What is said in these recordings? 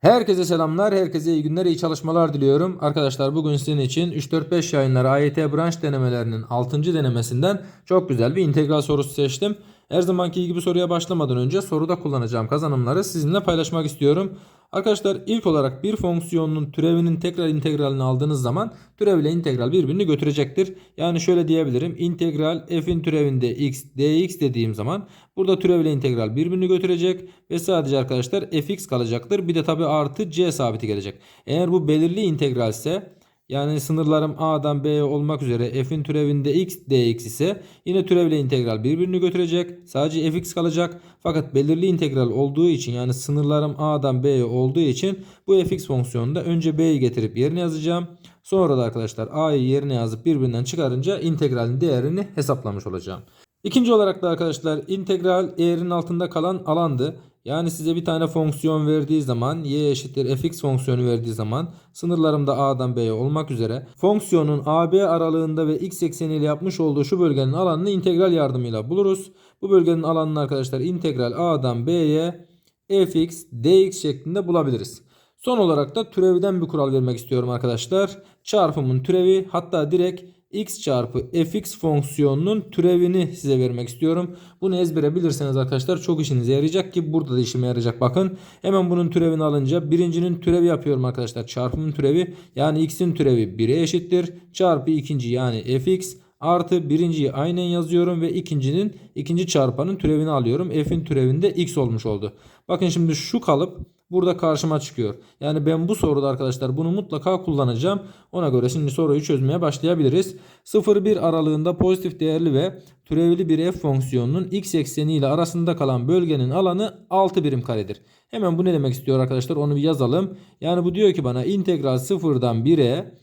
Herkese selamlar, herkese iyi günler, iyi çalışmalar diliyorum. Arkadaşlar bugün sizin için 3-4-5 yayınları AYT branş denemelerinin 6. denemesinden çok güzel bir integral sorusu seçtim. Her zamanki gibi soruya başlamadan önce soruda kullanacağım kazanımları sizinle paylaşmak istiyorum. Arkadaşlar ilk olarak bir fonksiyonun türevinin tekrar integralini aldığınız zaman türev ile integral birbirini götürecektir. Yani şöyle diyebilirim. İntegral f'in türevinde x dx dediğim zaman burada türev ile integral birbirini götürecek ve sadece arkadaşlar fx kalacaktır. Bir de tabi artı c sabiti gelecek. Eğer bu belirli integral ise yani sınırlarım a'dan b'ye olmak üzere f'in türevinde x dx ise yine türevle integral birbirini götürecek. Sadece fx kalacak. Fakat belirli integral olduğu için yani sınırlarım a'dan b'ye olduğu için bu fx fonksiyonunda önce b'yi getirip yerine yazacağım. Sonra da arkadaşlar a'yı yerine yazıp birbirinden çıkarınca integralin değerini hesaplamış olacağım. İkinci olarak da arkadaşlar integral eğrinin altında kalan alandı. Yani size bir tane fonksiyon verdiği zaman y eşittir fx fonksiyonu verdiği zaman sınırlarımda a'dan b'ye olmak üzere fonksiyonun ab aralığında ve x ekseniyle yapmış olduğu şu bölgenin alanını integral yardımıyla buluruz. Bu bölgenin alanını arkadaşlar integral a'dan b'ye fx dx şeklinde bulabiliriz. Son olarak da türevden bir kural vermek istiyorum arkadaşlar. Çarpımın türevi hatta direkt x çarpı fx fonksiyonunun türevini size vermek istiyorum. Bunu ezbere bilirseniz arkadaşlar çok işinize yarayacak ki burada da işime yarayacak. Bakın hemen bunun türevini alınca birincinin türevi yapıyorum arkadaşlar. Çarpımın türevi yani x'in türevi 1'e eşittir. Çarpı ikinci yani fx artı birinciyi aynen yazıyorum ve ikincinin ikinci çarpanın türevini alıyorum. F'in türevinde x olmuş oldu. Bakın şimdi şu kalıp burada karşıma çıkıyor. Yani ben bu soruda arkadaşlar bunu mutlaka kullanacağım. Ona göre şimdi soruyu çözmeye başlayabiliriz. 0-1 aralığında pozitif değerli ve türevli bir f fonksiyonunun x ekseni ile arasında kalan bölgenin alanı 6 birim karedir. Hemen bu ne demek istiyor arkadaşlar onu bir yazalım. Yani bu diyor ki bana integral 0'dan 1'e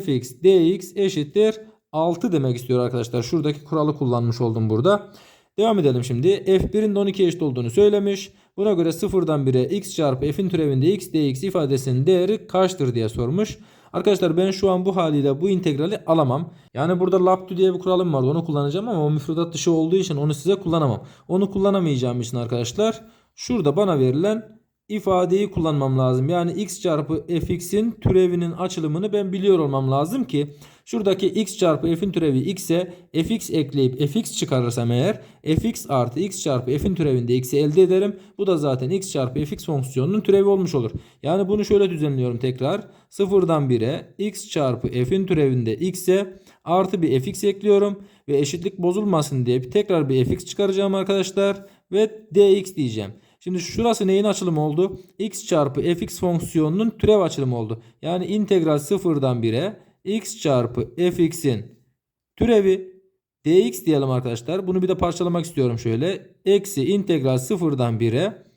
fx dx eşittir 6 demek istiyor arkadaşlar. Şuradaki kuralı kullanmış oldum burada. Devam edelim şimdi. F1'in de 12 eşit olduğunu söylemiş. Buna göre 0'dan 1'e x çarpı f'in türevinde x dx ifadesinin değeri kaçtır diye sormuş. Arkadaşlar ben şu an bu haliyle bu integrali alamam. Yani burada laptu diye bir kuralım vardı onu kullanacağım ama o müfredat dışı olduğu için onu size kullanamam. Onu kullanamayacağım için arkadaşlar şurada bana verilen ifadeyi kullanmam lazım. Yani x çarpı fx'in türevinin açılımını ben biliyor olmam lazım ki şuradaki x çarpı f'in türevi x'e fx ekleyip fx çıkarırsam eğer fx artı x çarpı f'in türevinde x'i elde ederim. Bu da zaten x çarpı fx fonksiyonunun türevi olmuş olur. Yani bunu şöyle düzenliyorum tekrar. Sıfırdan 1'e x çarpı f'in türevinde x'e artı bir fx ekliyorum ve eşitlik bozulmasın diye tekrar bir fx çıkaracağım arkadaşlar ve dx diyeceğim. Şimdi şurası neyin açılımı oldu? x çarpı fx fonksiyonunun türev açılımı oldu. Yani integral sıfırdan 1'e x çarpı fx'in türevi dx diyelim arkadaşlar. Bunu bir de parçalamak istiyorum şöyle. Eksi integral sıfırdan 1'e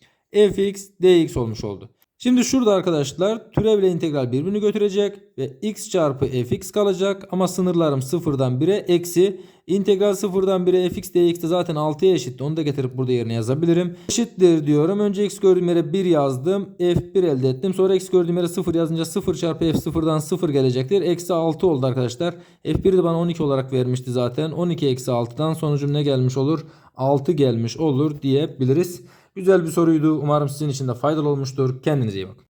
fx dx olmuş oldu. Şimdi şurada arkadaşlar türevle integral birbirini götürecek ve x çarpı fx kalacak ama sınırlarım sıfırdan 1'e eksi integral sıfırdan 1'e fx dx de zaten 6'ya eşitti. Onu da getirip burada yerine yazabilirim. Eşittir diyorum. Önce x gördüğüm yere 1 yazdım. f1 elde ettim. Sonra x gördüğüm yere 0 yazınca 0 çarpı f sıfırdan 0 gelecektir. Eksi 6 oldu arkadaşlar. f1 de bana 12 olarak vermişti zaten. 12 eksi 6'dan sonucum ne gelmiş olur? 6 gelmiş olur diyebiliriz. Güzel bir soruydu. Umarım sizin için de faydalı olmuştur. Kendinize iyi bakın.